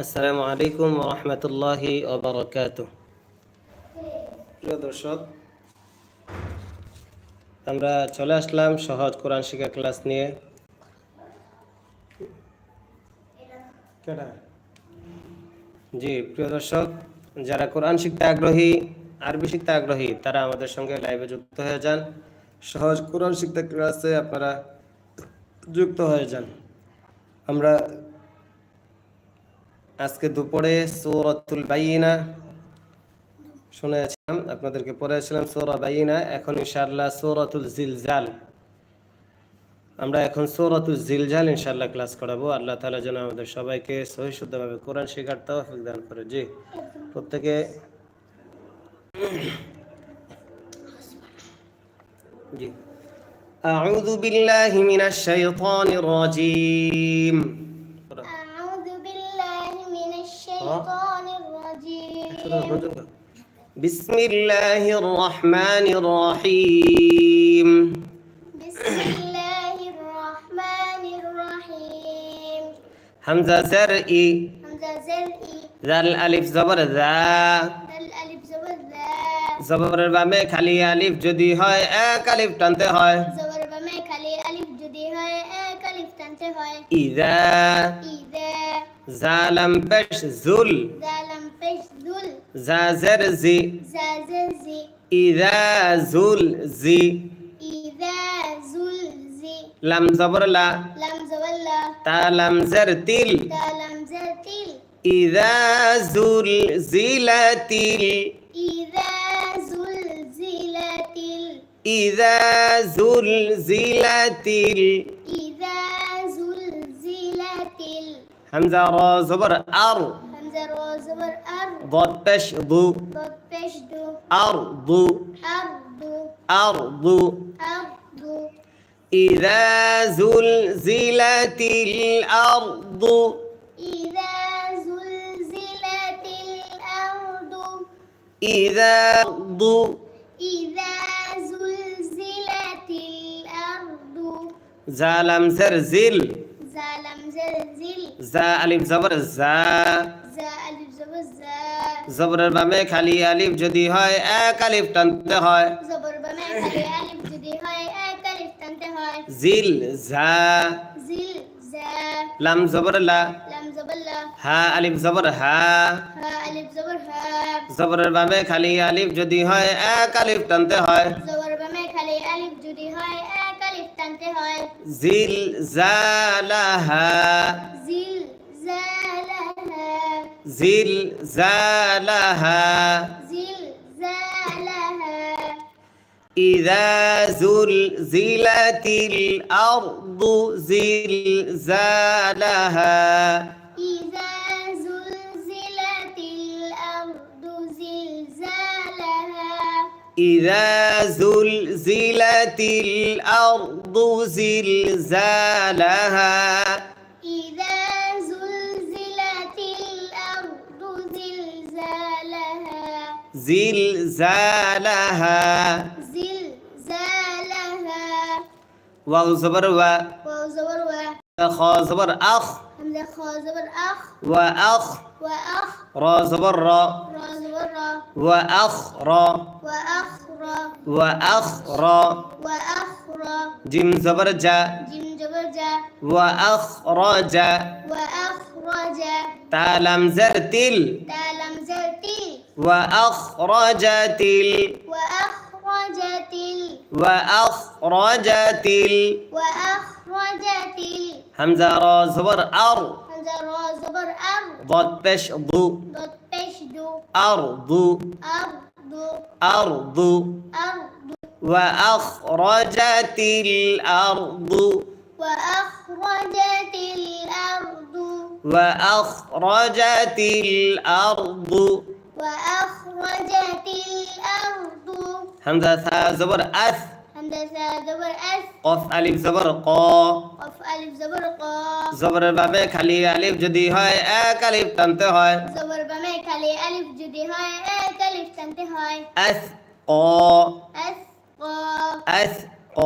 আসসালামু আলাইকুম রহমতুল্লাহি ওবরাকাত প্রিয় দর্শক, আমরা চলে আসলাম সহজ কোরআন শিক্ষা ক্লাস নিয়ে। জি, প্রিয় দর্শক, যারা কোরআন শিখতে আগ্রহী, আরবি শিখতে আগ্রহী, তারা আমাদের সঙ্গে লাইভে যুক্ত হয়ে যান। সহজ কোরআন শিখতে ক্লাসে আপনারা যুক্ত হয়ে যান। আমরা আজকে দুপুরে সৌরতুল বাইনা শুনেছিলাম আপনাদেরকে পড়েছিলাম সৌরা বাইনা এখন ইনশাআল্লাহ সৌরতুল জিলজাল আমরা এখন সৌরতুল জিলজাল ইনশাআল্লাহ ক্লাস করাবো আল্লাহ তাআলা যেন আমাদের সবাইকে সহি শুদ্ধভাবে কোরআন শেখার তৌফিক দান করে জি প্রত্যেকে জি أعوذ بالله من الشيطان الرجيم بسم الله الرحمن الرحيم بسم الله الرحمن الرحيم همزة زرئي همزة زرقي ذا الألف زبر ذا الألف زبر ذا জবরের বামে খালি আলিফ যদি হয় এক আলিফ টানতে হয় زبر بما খালি আলিফ যদি হয় এক আলিফ টানতে হয় ইদা زالم بش ذل زالم بش ذل زازر زي زازر زي إذا زل زي إذا زل زي لم زبر لا. لم زبر لا. تا لم زر تل تا لم زر تل إذا زل زلت إذا زلزلت إذا زلزلت إذا همزة را زبر أر. همزة را زبر أر. ضاد بش ضو. أرض أرض أرض إذا زلزلت الأرض. إذا زلزلت الأرض. إذا ضو إذا زلزلت الأرض. زلم زرزل زلم জা আলিম জবর জা জবরের বামে খালি আলিফ যদি হয় এক আলিফ টানতে হয় জবর বামে খালি আলিফ যদি হয় এক আলিফ টানতে হয় জিল জা জিল জা লাম জবর লা লাম জবর লা হা আলিফ জবর হা হা আলিফ জবর হা জবরের বামে খালি আলিফ যদি হয় এক আলিফ টানতে হয় জবর বামে খালি আলিফ যদি হয় টানতে হয়। জিল জালাহা। জিল জালাহা। জিল জালাহা। জিল জালাহা। ইযা জুলজিলাতিল আরদু জিলজালাহা ইযা إذا زلزلت الأرض زلزالها. إذا زلزلت الأرض زلزالها. زلزالها. زلزالها. واو زبر و. واو زبر و. خا زبر أخ. همزة خا زبر أخ. وأخ وأخ را زبر را. را زبر وأخرى. وأخرى. وأخرى. وأخرى. جيم زبرجا جيم زبرجا وأخرج. وأخرج. تا لم زر تل تا لم زر وأخرجت وأخرجت وأخرجت وأخرجت همزة را أر. را زبر أر ضد بش ضو تشدو أرض. أرض أرض. أرض وأخرجت الأرض. وأخرجت الأرض. وأخرجت الأرض. وأخرجت الأرض همزة ثا زبر. أث. همزة زبر أس قف ألف زبر قا قف ألف زبر قا জবরের বাবে খালি আলিফ যদি হয় এক আলিফ টানতে হয় زبر بما كلي ألف جدي هاي أك ألف تنت هاي আস ক أسقى আস ক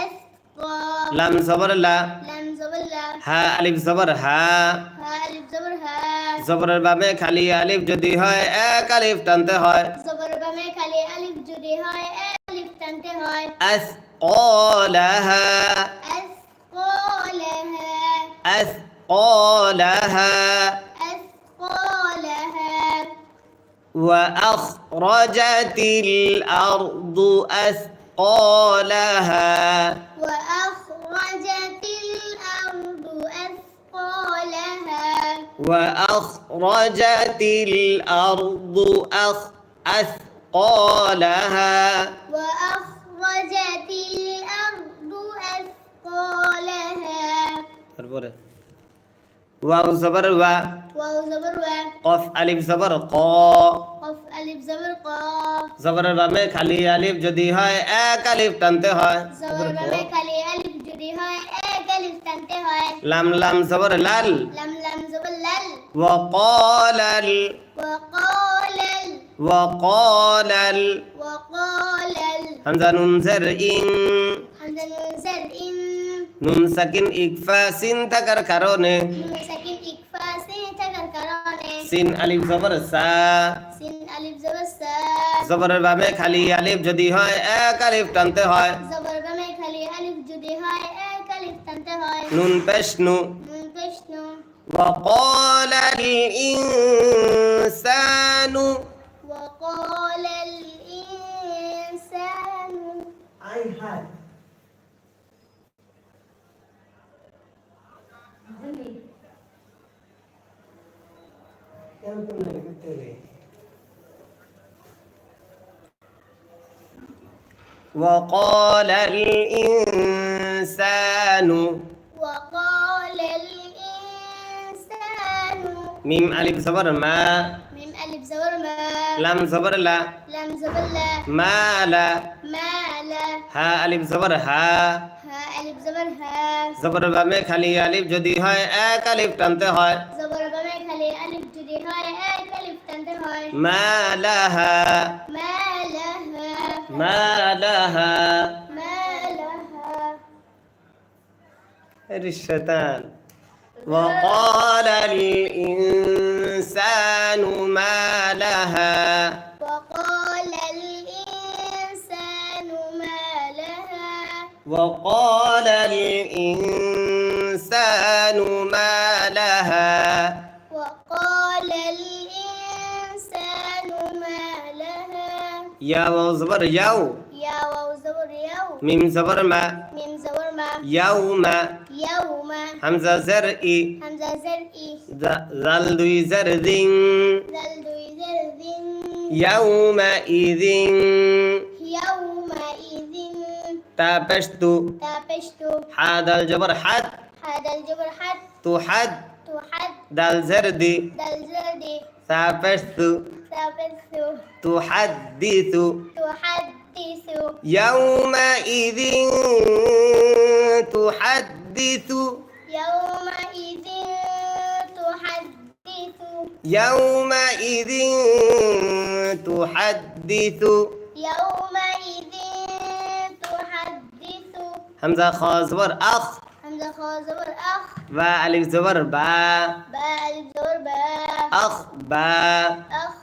أسقى লাম জবর লা لم زبر لا হা আলিফ জবর হা ها ألف زبر ها জবরের বামে খালি আলিফ যদি হয় এক আলিফ টানতে হয় জবর বামে খালি আলিফ যদি হয় এক আলিফ টানতে হয় আসqalaha আসqalaহা আসqalaha আসqalaহা وأخرجت الأرض أثقالها وأخرجت الأرض أثقالها وأخرجت الأرض أخ أثقالها وأخرجت الأرض أثقالها তারপরে ওয়াও জবর ওয়া واو زبر و কফ আলিফ জবর ক قف ألف زبر قا জবরের বামে খালি আলিফ যদি হয় এক আলিফ টানতে হয় زبر بمي خلي ألف جدي هاي إيك ألف تنتي هاي লাম লাম জবর লাল لم لم زبر لل وقال ال وقال ال وقال ال وقال ال হামজা নুন জের ইন حمزة نون زر إن নুন সাকিন ইকফা সিন থাকার কারণে نون ساكن إكفا سين تكر كراني সিন আলিফ জবর সা سين ألف زبر سا জবরের বামে খালি আলিফ যদি হয় এক আলিফ টানতে হয় زبر بمي خلي ألف جدي هاي إيك ألف تنتي هاي নুন পেশ নু نون بشنو وقال الإنسان وقال الإنسان وقال الإنسان ميم ألف زبر ما ميم ألف زبر ما لام زبر لا لم زبر لا ما لا ما لا হা আলিফ জবর হা ها ألف زبر ها জবর বামে খালি আলিফ যদি হয় এক আলিফ টানতে হয় زبر بمي خلي ألف ما لها. ما لها. ما لها الشيطان. وقال الإنسان ما لها وقال الإنسان ما لها. وقال الإنسان ما يا وزبر يو يا واو زبر يو ميم زبر ما. ميم زبر ما. يوم يوم حمزة زرئي همزة زرقي ذل دوي زردين ذل دوي زرد يومئذ يومئذ تابشت تابشت حاد الجبر حد. هذا الجبر حد. تحد تحد دال زردي ذل زرد تابست تحدث. تحدث. يومئذ تحدث. يومئذ تحدث. يومئذ تحدث. يومئذ تحدث. همزة زبر أخ. خاء زبر أخ با ألف زبر باء با ألف زبر باء أخ با أخ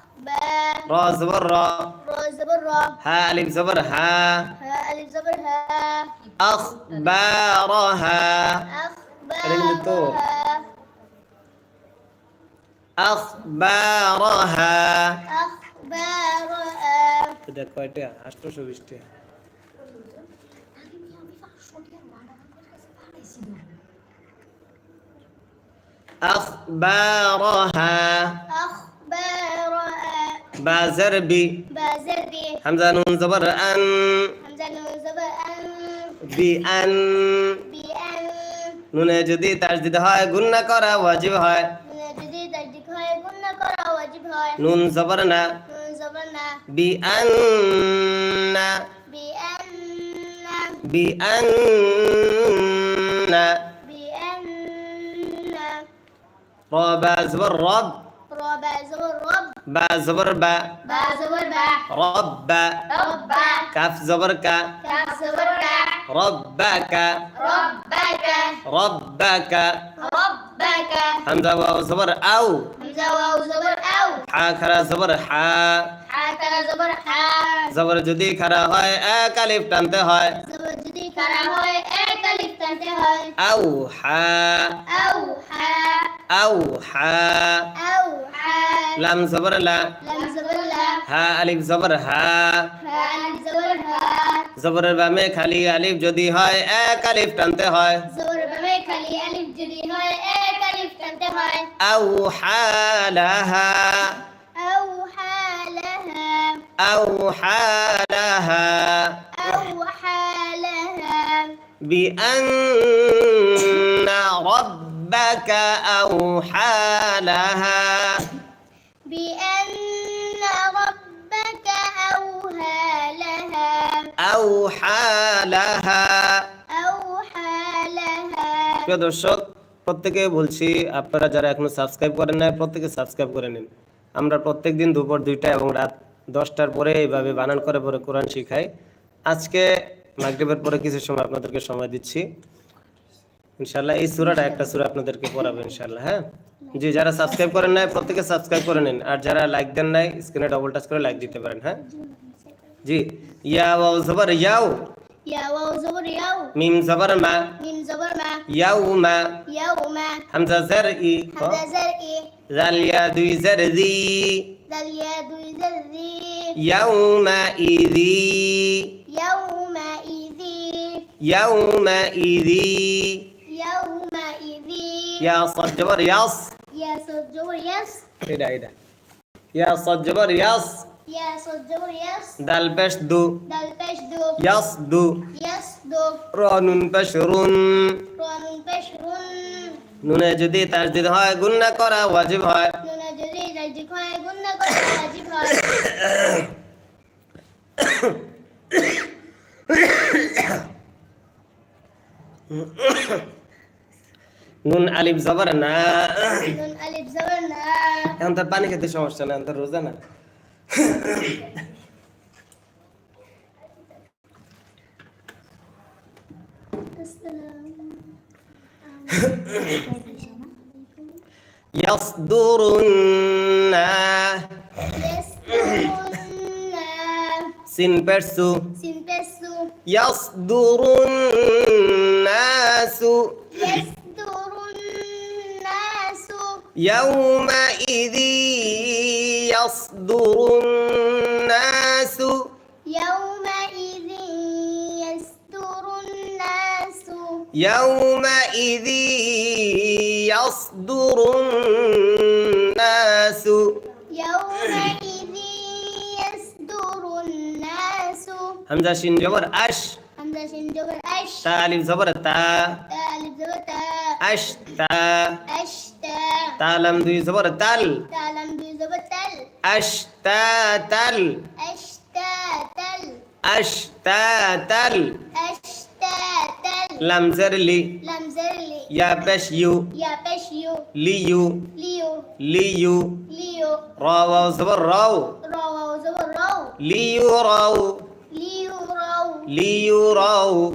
با را زبر را را زبر را ها ألف زبر ها ها ألف زبر ها اخ با را ها اخ أخبارها. أخبارها. أخبارها أخبارها كده شو 820 أخبارها أخبارها بازر بي بازربي حمزة نون زبر أن همزة نون زبر أن بأن بأن নুনে যদি তাজদিদ হয় গুন্না করা ওয়াজিব হয় من جديد أجدك هاي قلنا قرأ واجب هاي নুন জবর না نون زبرنا بأن بأن بأن بأن رب زبر رب رب زبر رب با زبر با با زبر با رب رب কাফ জবর কা كاف زبر كا ربك ربك ربك ربك همزة واو زبر أو همزة واو زبر أو حا خرا زبر حا حاكرا زبر حا জবর যদি খারা হয় এক আলিফ টানতে হয় زبر যদি খারা হয় এক আলিফ টানতে হয় আউ হা আও হা আউ হা আও হা লাম জবর লা লাম জবর লা হা আলিফ জবর হা হা আলিফ জবর হা জবরের বামে খালি আলিফ যদি হয় এক আলিফ টানতে হয় জবর বামে খালি আলিফ যদি হয় এক আলিফ টানতে হয় আউ হালাহা আও হালাহা আউ হালাহা আও হালাহা بأن ربك أوحى لها بأن ربك أوهى لها أوحى لها أوحى لها প্রিয় দর্শক প্রত্যেকে বলছি আপনারা যারা এখনো সাবস্ক্রাইব করেন না প্রত্যেকে সাবস্ক্রাইব করে নিন আমরা প্রত্যেক দিন দুপুর দুইটা এবং রাত দশটার পরে এইভাবে বানান করে পরে কোরআন শিখাই আজকে মাগরিবের পরে কিছু সময় আপনাদেরকে সময় দিচ্ছি ইনশাআল্লাহ এই সূরাটা একটা সূরা আপনাদেরকে পড়াবো ইনশাআল্লাহ হ্যাঁ জি যারা সাবস্ক্রাইব করেন নাই প্রত্যেককে সাবস্ক্রাইব করে নিন আর যারা লাইক দেন নাই স্ক্রিনে ডাবল টাচ করে লাইক দিতে পারেন হ্যাঁ জি ইয়া ওয়াও জবর ইয়াও ইয়া ওয়াও জবর ইয়াও মিম জবর মা মিম জবর মা ইয়াও মা ইয়াও মা হামজা জার ই হামজা জার ই জাল ইয়া দুই জার জি জাল ইয়া দুই জার জি ইয়াউমা ইদি ইয়াউমা ইদি ইয়াউমা ইদি ইয়া সজ্জবর ইয়াস ইয়া সজ্জবর ইয়াস এটা এটা ইয়া সজ্জবর ইয়াস ইয়া সজ্জবর ইয়াস দাল পেশ দু দাল পেশ দু ইয়াস দু ইয়াস দু রানুন পেশরুন রানুন পেশরুন নুনে যদি তাসদিদ হয় গুন্না করা ওয়াজিব হয় নুনে যদি তাসদিদ হয় গুন্না করা ওয়াজিব হয় Ugh. নুন আলিফ জবর না নুন আলিফ জবর না এখন তার পানি খেতে সমস্যা না এখন তার রোজা না ইয়াসদুরুন্না ইয়াসদুরুন্না সিন পেরসু সিনপেসু ইয়াসদুরুন্নাসু ইয়াসদুরুন্নাসু يومئذ يصدر الناس. يومئذ يصدر الناس. يومئذ يصدر الناس. يومئذ يصدر الناس. همزة شين جبر أش. حمزة شين جبر أش تا ألف زبر تا. ألف زبر تا. أش تا. أشتا تا. لم دوي زبر تل. تالم دو زبر تل. أش تا تل. أشتا تل. أش تا تل. لم زر لي لم زرلي يا بش يو يا بشيو ليو ليو ليو ليو را واو زبر راو. رو زبر رو ليو راو. ليو ليراو ليو رو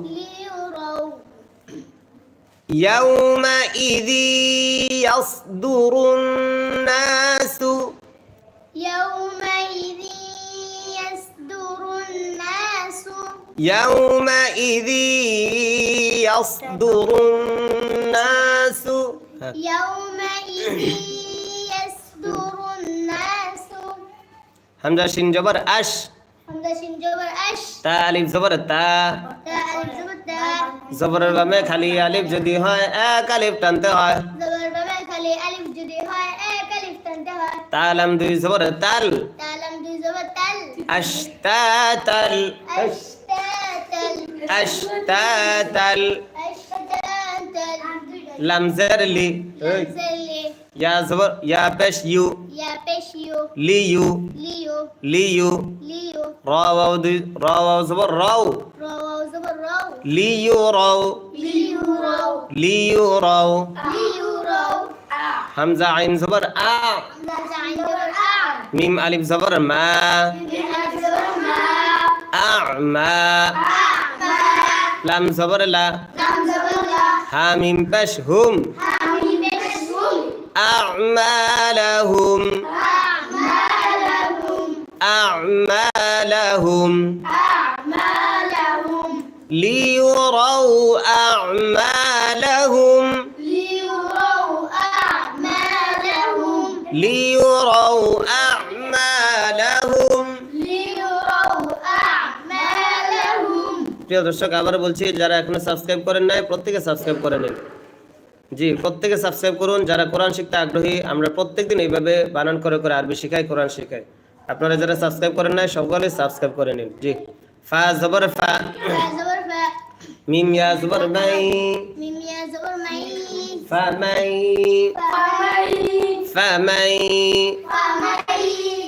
يومئذ يصدر الناس. يومئذ يصدر الناس. يومئذ يصدر الناس. يومئذ يصدر الناس. همزة شين جبر أش. حمزة شين جبر أش. تا ألف زبر تا. জবরের বামে খালি আলিফ যদি হয় এক আলিফ টানতে হয়। জবরের বামে তালাম দুই জবর তাল। তালাম দুই জবর তাল। আশতাতাল আশতাতাল লামজারলি লামজারলি يا زبر يا بش يو. يا بش يو. ليو ليو ليو ليو راو راو زبر راو. راو زبر راو. ليو راو. ليو راو. ليو راو. ليو راو. همزة عين زبر آ. همزة عين زبر آ. ميم ألف زبر ما. ميم ألف زبر ما. أعمى أعمى لام زبر لا. لام زبر لا. هامين بش هم هامين মিম পেশ হুম أعمالهم আমালাহুম أعمالهم আমালাহুম ليروا أعمالهم লিউরাউ আমালাহুম ليروا أعمالهم লিউরাউ আমালাহুম প্রিয় দর্শক আবার বলছি যারা এখনো সাবস্ক্রাইব করেন নাই প্রত্যেকে সাবস্ক্রাইব করে নিন জি প্রত্যেকে সাবস্ক্রাইব করুন যারা কোরআন শিখতে আগ্রহী আমরা প্রত্যেকদিন এইভাবে বানান করে করে আরবি শিখাই কোরআন শিখাই আপনারা যারা সাবস্ক্রাইব করেন নাই সকলে সাবস্ক্রাইব করে নিন জি ফা জবর ফা ফা জবর ফা মিম ইয়া জবর মাই মিম ইয়া জবর মাই ফা মাই ফামাই ফা মাই ফামাই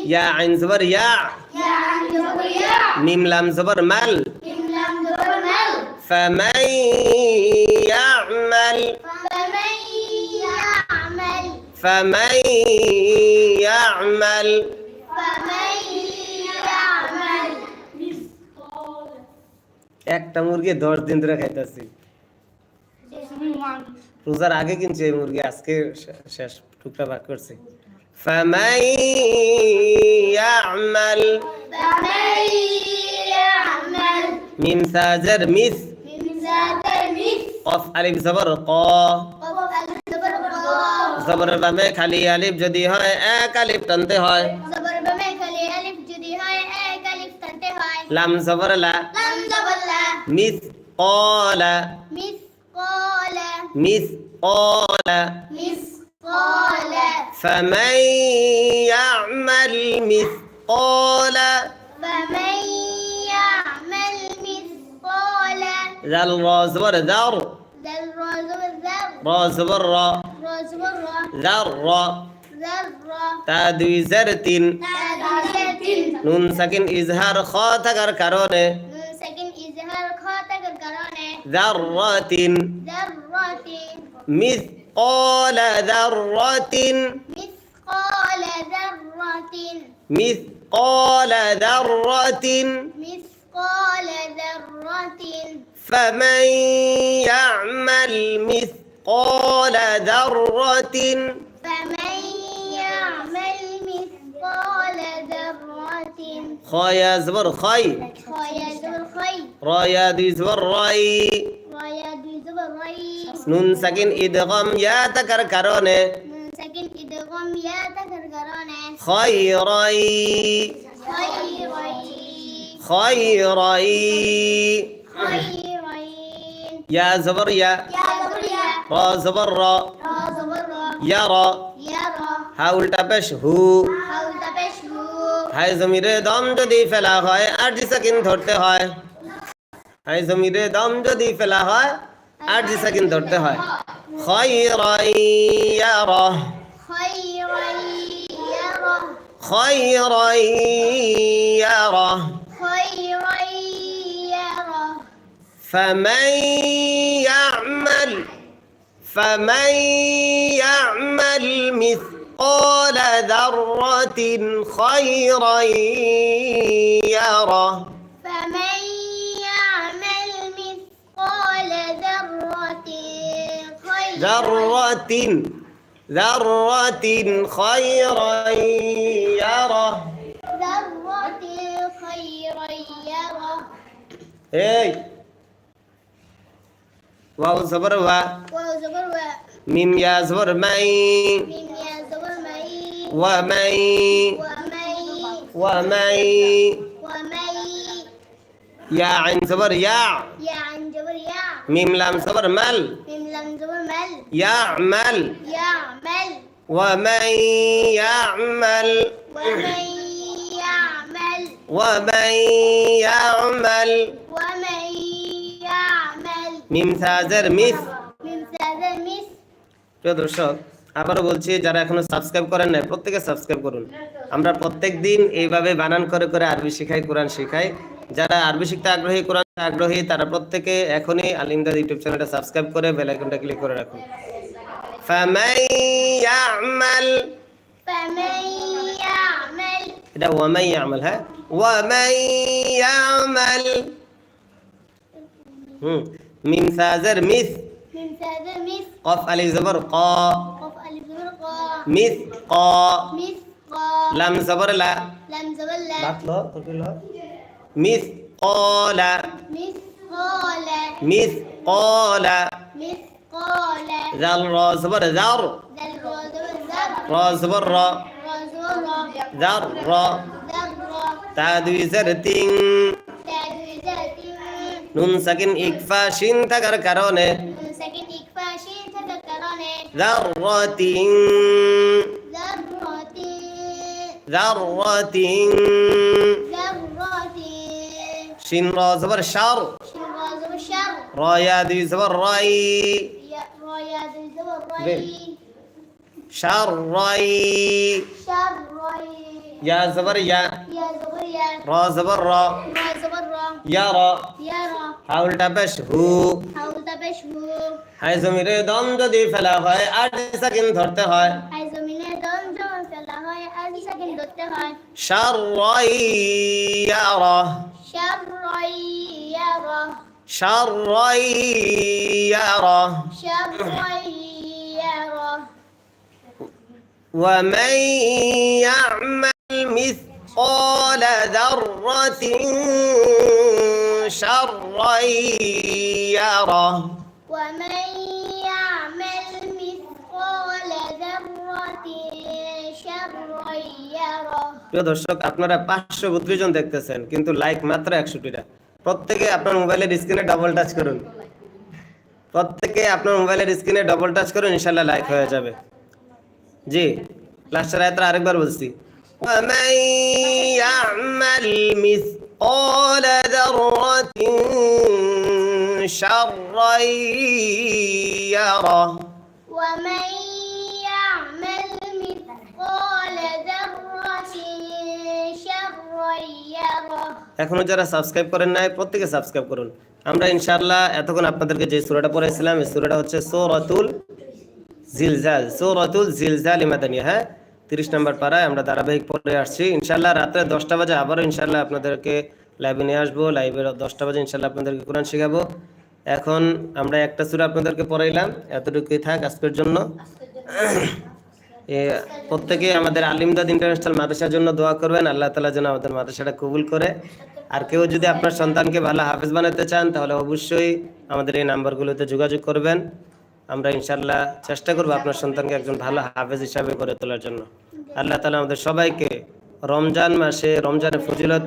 ইয়া আইন জবর ইয়া ইয়া জবর ইয়া মিম লাম জবর মাল মিম লাম জবর মাল فمن يعمل فمن يعمل فمن يعمل فمن يعمل একটা মুরগি দশ দিন ধরে খাইতেছি রোজার আগে কিনছি এই মুরগি আজকে শে- শেষ টুকরা ভাগ করছি فمن يعمل فمن يعمل মিম সাজর মিস من ذات المثل কফ আলিফ জবর ক وقف الزبر قا জবর বামে খালি আলিফ যদি হয় এক আলিফ টানতে হয় زبر بما كلي ألف جدي هاي أك ألف تنتي هاي লাম জবর লা لم زبر لا মিস قال مثقال মিস قال مثقال فمن يعمل مثقال فمن يعمل مثقال ذرة زبر ذر ذرة زبر ذر را زبر را را زبر را ذرة ذرة তাদুই জারতিন ذرة নুন সাকিন ইজহার খ থাকার কারণে سكن إزهار خاطك القرانة ذرة ذرة مثقال ذرة مثقال ذرة مثقال ذرة مثقال مثقال ذرة. فمن يعمل مثقال ذرة فمن يعمل مثقال ذرة. خايا زبر خي. خايا زبر خي. رايا دي زبر راي رايا دي زبر راي نون ساكن إدغام يا تكر كرونة. نون ساكن إدغام يا تكر كرونة. خيري. خيري. খয়রাই خيرين ইয়া জবর ইয়া يا زبريا রা জবর র را زبر ইয়া র يرى হা উল্টা পেশ হু حول تبشه হাই জমিরে দম যদি ফেলা হয় আর জি সাকিন ধরতে হয় হাই জমিরে দম যদি ফেলা হয় আর জি সাকিন ধরতে হয় খয়রাই ইয়ারা خيرين يرى খয়রাই ইয়ারা خيرين يرى فمن يعمل فمن يعمل مثقال ذرة خيرا يره. فمن يعمل مثقال ذرة خيرا ذرة ذرة خيرا يره. ذرة خيرا এই واو زبر وا واو زبر و ميم يا زبر مي ميم يا زبر ومي ومي ومي يا عين زبر يا يا عن جبر يا ميم لام زبر مل ميم لم زبر مل يعمل يعمل ومن يعمل ومن ومن يعمل ومن يعمل মিম সাজের মিস من ذا المس প্রিয় দর্শক আবারও বলছি যারা এখনো সাবস্ক্রাইব করেন নাই প্রত্যেকে সাবস্ক্রাইব করুন আমরা প্রত্যেক দিন এইভাবে বানান করে করে আরবি শিখাই কোরআন শিখাই যারা আরবি শিখতে আগ্রহী কোরআন শিখতে আগ্রহী তারা প্রত্যেকে এখনই আলিমদার ইউটিউব চ্যানেলটা সাবস্ক্রাইব করে বেল আইকনটা ক্লিক করে রাখুন ফামাই ইয়ামাল فمن يعمل এটা ওয়ামাই ইয়ামাল হ্যাঁ ومن يعمل من ثازر مث من سازر مث قف ألف زبر قا. قف ألف زبر قا. مث قا. مث قا. لم زبر لا. لم زبر لا. بعد لا تقول لا. مث قال مث قال مث قال مث قال ذل را زبر ذر ذل را زبر ذر را زبر را. ذر را. ذر তা দুই জের তিন تاد ذات নুন সাকিন ইকফা শিন থাকার কারণে سكن إكفا شين تذكرني জাররাতিন ذرة জাররাতিন ذرة শিন র জবর শার شين را زبر شر র ইয়া দুই জবর রাই يا را يا ذي زبر بل. ري শার রাই شر ري ইয়া জবর ইয়া يا زبر يا র জবর র را زبر را ইয়া র يرى হাউলটা পেশ হু حول تبشه হাই জমিরে দম যদি ফেলা হয় আট সেকেন্ড ধরতে হয় حيث من دنجون فلا هاي ألف سكن دوته هاي শার রাই ইয়ারা شر يرى শার রাই ইয়ারা شر يرى ومن يعمل مثقال ذرة شرا يره ومن يعمل مثقال ذرة شرا يره প্রিয় দর্শক আপনারা পাঁচশো বত্রিশ জন দেখতেছেন কিন্তু লাইক মাত্র একষট্টিটা প্রত্যেকে আপনার মোবাইলের স্ক্রিনে ডবল টাচ করুন প্রত্যেকে আপনার মোবাইলের স্ক্রিনে ডবল টাচ করুন ইনশাল্লাহ লাইক হয়ে যাবে জি লাস্টের আয়াতটা আরেকবার বলছি ومن يعمل مثقال ذرة شرا يره ومن يعمل مثقال ذرة شرا يره এখনো যারা সাবস্ক্রাইব করেন নাই প্রত্যেকে সাবস্ক্রাইব করুন আমরা ইনশাআল্লাহ এতক্ষণ আপনাদেরকে যে সূরাটা পড়াইছিলাম এই সূরাটা হচ্ছে সূরাতুল জিলজাল সূরাতুল জিলজাল ইমাদানিয়া হ্যাঁ তিরিশ নম্বর পাড়ায় আমরা ধারাবাহিক পরে আসছি। ইনশাল্লাহ রাত্রে দশটা বাজে আবারও ইনশাল্লাহ আপনাদেরকে লাইভে নিয়ে আসব। লাইভে দশটা বাজে ইনশাল্লাহ আপনাদেরকে কোরআন শেখাবো। এখন আমরা একটা সূরা আপনাদেরকে পড়াইলাম। এতটুকুই থাক আজকের জন্য। প্রত্যেকে আমাদের আলিমদাদ ইন্টারন্যাশনাল মাদ্রাসার জন্য দোয়া করবেন। আল্লাহ তালা যেন আমাদের মাদ্রাসাটা কবুল করে। আর কেউ যদি আপনার সন্তানকে ভালো হাফেজ বানাতে চান, তাহলে অবশ্যই আমাদের এই নাম্বারগুলোতে যোগাযোগ করবেন। আমরা ইনশাল্লাহ চেষ্টা করব আপনার সন্তানকে একজন ভালো হাফেজ হিসাবে গড়ে তোলার জন্য। আল্লাহ তালা আমাদের সবাইকে রমজান মাসে রমজানের ফজিলত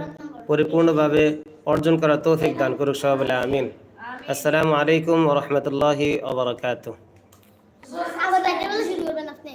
পরিপূর্ণভাবে অর্জন করার তৌফিক দান করুক সবাই আমিন। আসসালামু আলাইকুম আবার শুরু করবেন আপনি।